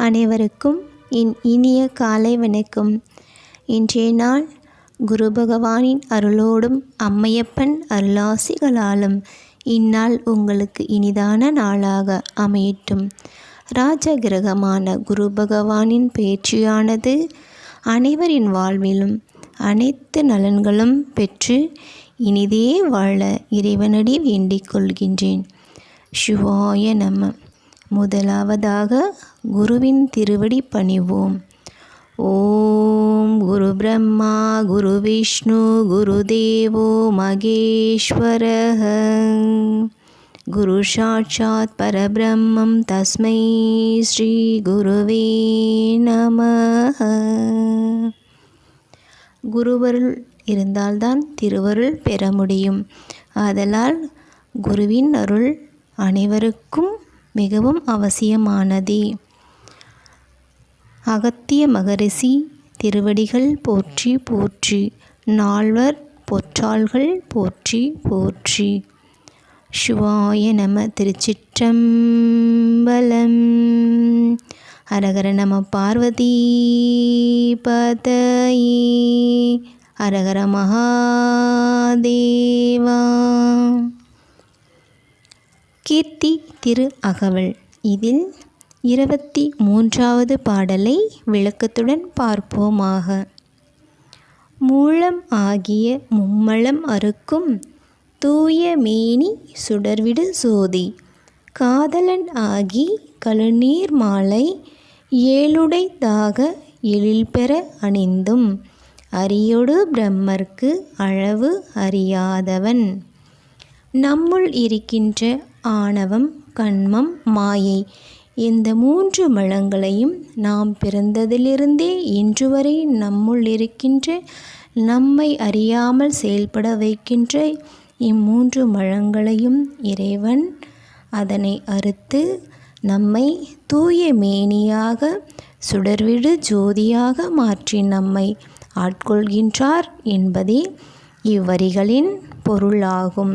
அனைவருக்கும் என் இனிய காலை வணக்கம். இன்றைய நாள் குரு பகவானின் அருளோடும் அம்மையப்பன் அருளாசிகளாலும் இந்நாள் உங்களுக்கு இனிதான நாளாக அமையட்டும். ராஜ கிரகமான குரு பகவானின் பயிற்சியானது அனைவரின் வாழ்விலும் அனைத்து நலன்களும் பெற்று இனிதே வாழ இறைவனடி வேண்டிக் கொள்கின்றேன். சிவாய நம. முதலாவதாக குருவின் திருவடி பணிவோம். ஓம் குரு பிரம்மா குரு விஷ்ணு குரு தேவோ மகேஸ்வர குரு சாட்சாத் பரபிரம்மம் தஸ்மை ஸ்ரீ குருவே நம குருவருள் இருந்தால்தான் திருவருள் பெற முடியும். ஆதலால் குருவின் அருள் அனைவருக்கும் மிகவும் அவசியமானதே. அகத்திய மகரிஷி திருவடிகள் போற்றி போற்றி நால்வர் பொற்றாள்கள் போற்றி போற்றி. சிவாய நம திருச்சிற்றம்பலம். அரகர நம பார்வதி பதயே. அரகர மகாதேவா. கீர்த்தி திரு அகவல். இதில் இருபத்தி மூன்றாவது பாடலை விளக்கத்துடன் பார்ப்போமாக. மூலம் ஆகிய மும்மலம் அறுக்கும் தூய மேனி சுடர்விடு சோதி. காதலன் ஆகி கழுநீர் மாலை ஏழுடைதாக எழில் பெற அணிந்தும் அரியொடு பிரம்மர்க்கு அளவு அறியாதவன். நம்முள் இருக்கின்ற ஆணவம் கண்மம் மாயை இந்த மூன்று மலங்களையும் நாம் பிறந்ததிலிருந்தே இன்று வரை நம்முள் இருக்கின்ற நம்மை அறியாமல் செயல்பட வைக்கின்ற இம்மூன்று மழங்களையும் இறைவன் அதனை அறுத்து நம்மை தூய மேனியாக சுடர்விடு ஜோதியாக மாற்றி நம்மை ஆட்கொள்கின்றார் என்பதே இவ்வரிகளின் பொருளாகும்.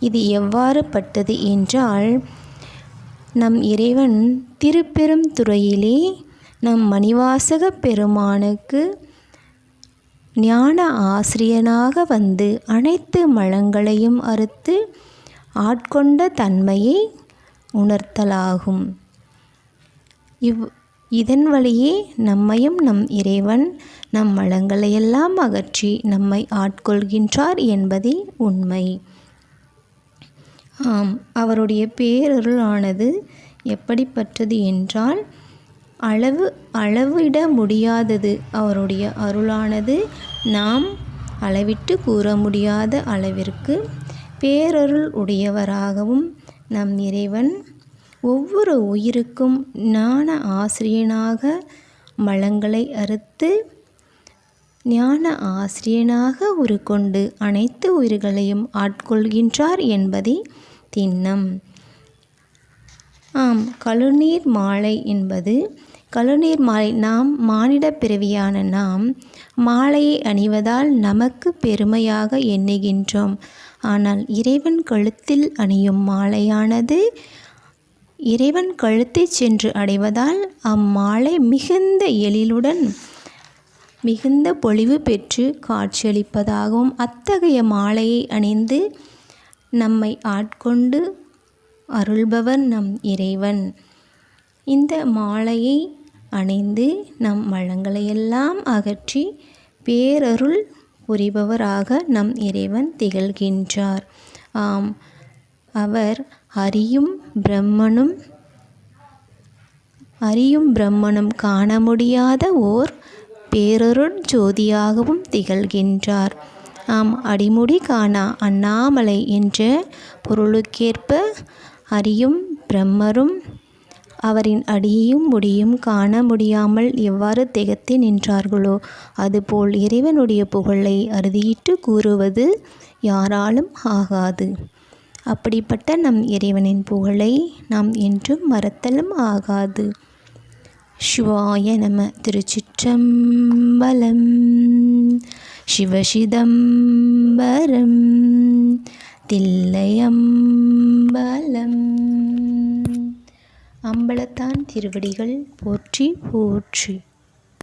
இது எவ்வாறு பட்டது என்றால் நம் இறைவன் திருப்பெரும் துறையிலே நம் மணிவாசக பெருமானுக்கு ஞான ஆசிரியனாக வந்து அனைத்து மலங்களையும் அறுத்து ஆட்கொண்ட தன்மையை உணர்த்தலாகும். இவ் இதன் வழியே நம்மையும் நம் இறைவன் நம் மலங்களையெல்லாம் அகற்றி நம்மை ஆட்கொள்கின்றார் என்பதே உண்மை. ஆம் அவருடைய பேரருளானது எப்படிப்பட்டது என்றால் அளவு அளவிட முடியாதது. அவருடைய அருளானது நாம் அளவிட்டு கூற முடியாத அளவிற்கு பேரருள் உடையவராகவும் நம் இறைவன் ஒவ்வொரு உயிருக்கும் ஞான ஆசிரியனாக மலங்களை அறுத்து ஞான ஆசிரியனாக உருக்கொண்டு அனைத்து உயிர்களையும் ஆட்கொள்கின்றார் என்பதை திண்ணம் ஆம் கழுநீர் மாலை என்பது கழுநீர் மாலை நாம் மானிட பிறவியான நாம் மாலையை அணிவதால் நமக்கு பெருமையாக எண்ணுகின்றோம். ஆனால் இறைவன் கழுத்தில் அணியும் மாலையானது இறைவன் கழுத்தை சென்று அடைவதால் அம்மாலை மிகுந்த எழிலுடன் மிகுந்த பொலிவு பெற்று காட்சியளிப்பதாகவும் அத்தகைய மாலையை அணிந்து நம்மை ஆட்கொண்டு அருள்பவர் நம் இறைவன். இந்த மாலையை அணிந்து நம் வளங்களையெல்லாம் அகற்றி பேரருள் புரிபவராக நம் இறைவன் திகழ்கின்றார். ஆம் அவர் அறியும் பிரம்மனும் அறியும் பிரம்மனும் காண முடியாத ஓர் பேரருள் ஜோதியாகவும் திகழ்கின்றார். நாம் அடிமுடி காணா அண்ணாமலை என்ற பொருளுக்கேற்ப அறியும் பிரம்மரும் அவரின் அடியையும் முடியும் காண முடியாமல் எவ்வாறு திகத்து நின்றார்களோ அதுபோல் இறைவனுடைய புகழை அறுதியிட்டு கூறுவது யாராலும் ஆகாது. அப்படிப்பட்ட நம் இறைவனின் புகழை நாம் என்றும் மறத்தலும் ஆகாது. சிவாய நம திருச்சிற்றம்பலம். சிவசிதம்பரம் தில்லையம்பலம். அம்பலத்தான் திருவடிகள் போற்றி போற்றி.